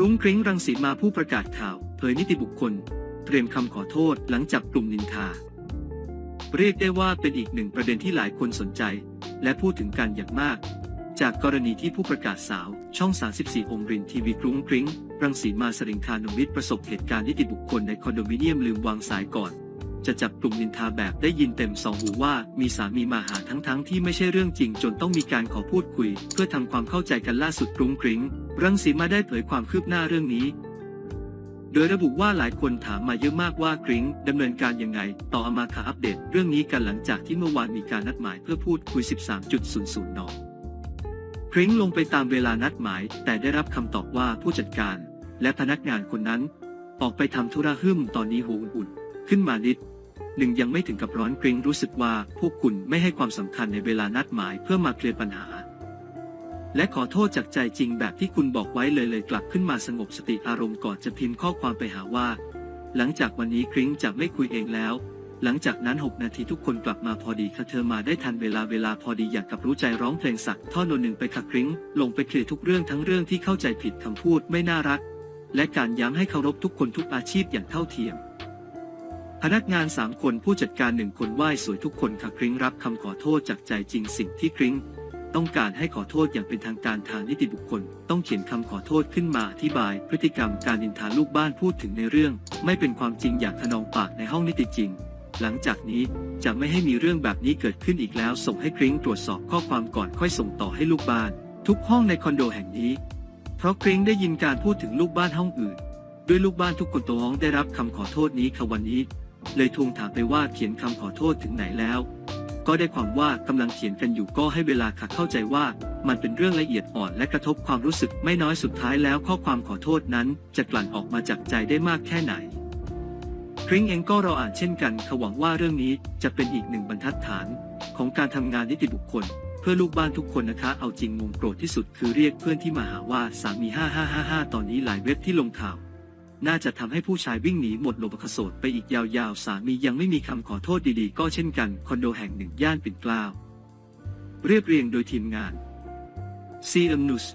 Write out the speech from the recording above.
รุ้งกริ้งรังสีมาผู้ประกาศข่าว เผยนิติบุคคล เตรียมคำขอโทษหลังจับกลุ่มนินทา เรียกได้ว่าเป็นอีกหนึ่งประเด็นที่หลายคนสนใจ และพูดถึงกันอย่างมาก จากกรณีที่ผู้ประกาศสาว ช่อง 34 องรินทีวีกรุ้งกริ้ง รังสีมาสริงคานวิทย์ประสบเหตุการณ์นิติบุคคลในคอนโดมิเนียมลืมวางสายก่อน จะจับกลุ่มนินทาแบบได้ยินเต็มสองหูว่ามีสามีมาหาทั้งๆทที่ไม่ใช่เรื่องจริงจนต้องมีการขอพูดคุย เพื่อทำความเข้าใจกันล่าสุดกรุ้งกริ้ง รังสีมาได้เผยความคืบหน้าเรื่องนี้ โดยระบุว่าหลายคนถามมาเยอะมากว่ากริ้งดำเนินการยังไง ต่ออามาคาอัปเดต เรื่องนี้กันหลังจากที่เมื่อวานมีการนัดหมายเพื่อพูดคุย 13.00 นกริ้งลงไปตามเวลานัดหมาย แต่ได้รับคำตอบว่าผู้จัดการ และพนักงานคนนั้น ออกไปทำธุระหึ่มตอนนี้หูอุ่นขึ้นมานิด หนึ่งยังไม่ถึงกับร้อนกริ้งรู้สึกว่าพวกคุณไม่ให้ความสำคัญในเวลานัดหมายเพื่อมาเคลียร์ปัญหา และขอโทษจากใจจริงแบบที่คุณบอกไว้เลยเลยกลับขึ้นมาสงบสติอารมณ์ก่อนจะพิมพ์ข้อความไปหาว่า หลังจากวันนี้กริ้งจะไม่คุยเองแล้ว หลังจากนั้น 6 นาทีทุกคนกลับมาพอดีค่ะเธอมาได้ทันเวลาเวลาพอดีอยากกับรู้ใจร้องเพลงสักท่อนหนึ่งไปค่ะกริ้งลงไปเคลียร์ทุกเรื่องทั้งเรื่องที่เข้าใจผิดคำพูดไม่น่ารัก และการย้ำให้เคารพทุกคนทุกอาชีพอย่างเท่าเทียม พนักงานสามคนผู้จัดการหนึ่งคนไหว้สวยทุกคนค่ะกริ้งรับคำขอโทษจากใจจริงสิ่งที่กริ้งต้องการให้ขอโทษอย่างเป็นทางการทางนิติบุคคล ต้องเขียนคำขอโทษขึ้นมาอธิบาย พฤติกรรมการนินทาลูกบ้านพูดถึงในเรื่อง ไม่เป็นความจริงอยางขนองปากในห้องนิติจริง หลังจากนี้จะไม่ให้มีเรื่องแบบนี้เกิดขึ้นอีกแล้ว ส่งให้กริ้งตรวจสอบข้อความก่อนค่อยส่งต่อให้ลูกบ้าน ทุกห้องในคอนโดแห่งนี้ เพราะกริ้งได้ยินการพูดถึงลูกบ้านห้องอื่น ด้วยลูกบ้านทุกคนตัวห้องได้รับคำขอโทษนี้ค่ะวันนี้ เลยทวงถามไปว่าเขียนคำขอโทษถึงไหนแล้ว ก็ได้ความว่ากำลังเขียนกันอยู่ก็ให้เวลาค่ะเข้าใจว่ามันเป็นเรื่องละเอียดอ่อนและกระทบความรู้สึกไม่น้อยสุดท้ายแล้วข้อความขอโทษนั้นจะกลั่นออกมาจากใจได้มากแค่ไหนกริ้งเองก็รออ่านเช่นกันขาหวังว่าเรื่องนี้จะเป็นอีกหนึ่งบรรทัดฐาน ของการทำงานนิติบุคคล เพื่อลูกบ้านทุกคนนะคะ เอาจริงมุมโกรธที่สุดคือเรียกเพื่อนที่มาหาว่าสามี5555 ตอนนี้หลายเว็บที่ลงข่าว น่าจะทำให้ผู้ชายวิ่งหนีหมดโลบคโสดไปอีกยาวๆ สามียังไม่มีคำขอโทษดีๆ ก็เช่นกัน คอนโดแห่งหนึ่งย่านปิ่นเกล้า เรียบเรียงโดยทีมงาน CM News